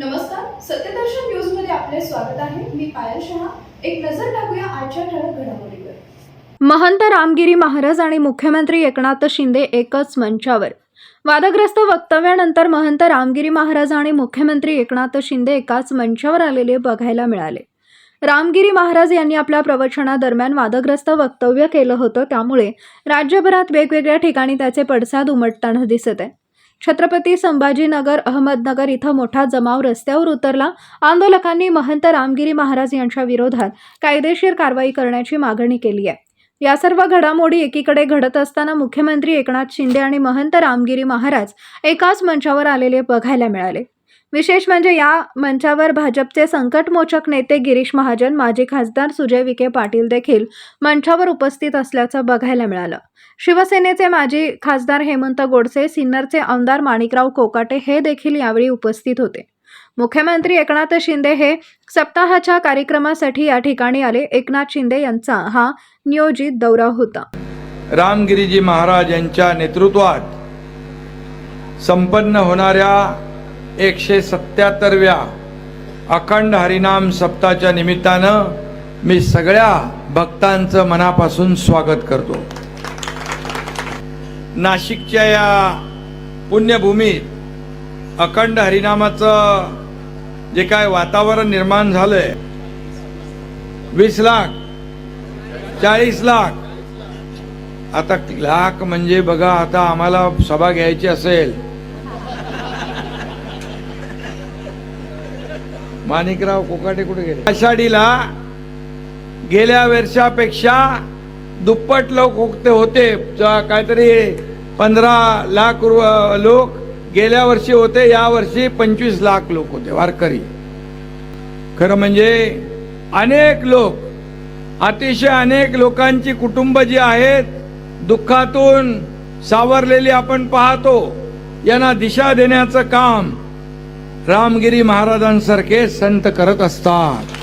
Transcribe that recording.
नमस्कार सत्यदर्शन न्यूजमध्ये आपले स्वागत आहे. मी पायल शहा. एक नजर टाकूया आजच्या ठळक घडामोडीवर. महंत रामगिरी महाराज आणि मुख्यमंत्री एकनाथ शिंदे एकच मंचावर. वादग्रस्त वक्तव्यानंतर महंत रामगिरी महाराज आणि मुख्यमंत्री एकनाथ शिंदे एकाच मंचावर आलेले बघायला मिळाले. रामगिरी महाराज यांनी आपल्या प्रवचनादरम्यान वादग्रस्त वक्तव्य केलं होतं. त्यामुळे राज्यभरात वेगवेगळ्या ठिकाणी त्याचे पडसाद उमटताना दिसत आहे. छत्रपती संभाजीनगर अहमदनगर इथं मोठा जमाव रस्त्यावर उतरला. आंदोलकांनी महंत रामगिरी महाराज यांच्या विरोधात कायदेशीर कारवाई करण्याची मागणी केली आहे. या सर्व घडामोडी एकीकडे घडत असताना मुख्यमंत्री एकनाथ शिंदे आणि महंत रामगिरी महाराज एकाच मंचावर आलेले बघायला मिळाले. विशेष म्हणजे या मंचावर भाजपचे संकटमोचक नेते गिरीश महाजन माजी खासदार सुजय विखे पाटील देखील मंचावर उपस्थित असल्याचं बघायला मिळालं. शिवसेनेचे माजी खासदार हेमंत गोडसे सिन्नरचे आमदार माणिकराव कोकाटे हे देखील यावेळी उपस्थित होते. मुख्यमंत्री एकनाथ शिंदे हे सप्ताहाच्या कार्यक्रमासाठी या ठिकाणी आले. एकनाथ शिंदे यांचा हा नियोजित दौरा होता. रामगिरीजी महाराज यांच्या नेतृत्वात संपन्न होणाऱ्या एकशे सत्याहत्तरव्या अखंड हरिनाम सप्ताच्या निमित्तानं मी सगळ्या भक्तांचं मनापासून स्वागत करतो. नाशिकच्या या पुण्यभूमीत अखंड हरिनामाचं जे काय वातावरण निर्माण झालंय वीस लाख चाळीस लाख आता लाख म्हणजे बघा आता आम्हाला सभा घ्यायची असेल माणिकराव कोकाटे कुठे गेले? आषाढीला गेल्या वर्षापेक्षा दुप्पट लोक होते. होते काहीतरी पंधरा लाख रु- लोक गेल्या वर्षी होते या वर्षी पंचवीस लाख लोक होते वारकरी. खरं म्हणजे अनेक लोक अतिशय अनेक लोकांची कुटुंब जी आहेत दुःखातून सावरलेली आपण पाहतो यांना दिशा देण्याचं काम रामगिरी महाराजांसारखे संत करत असतात.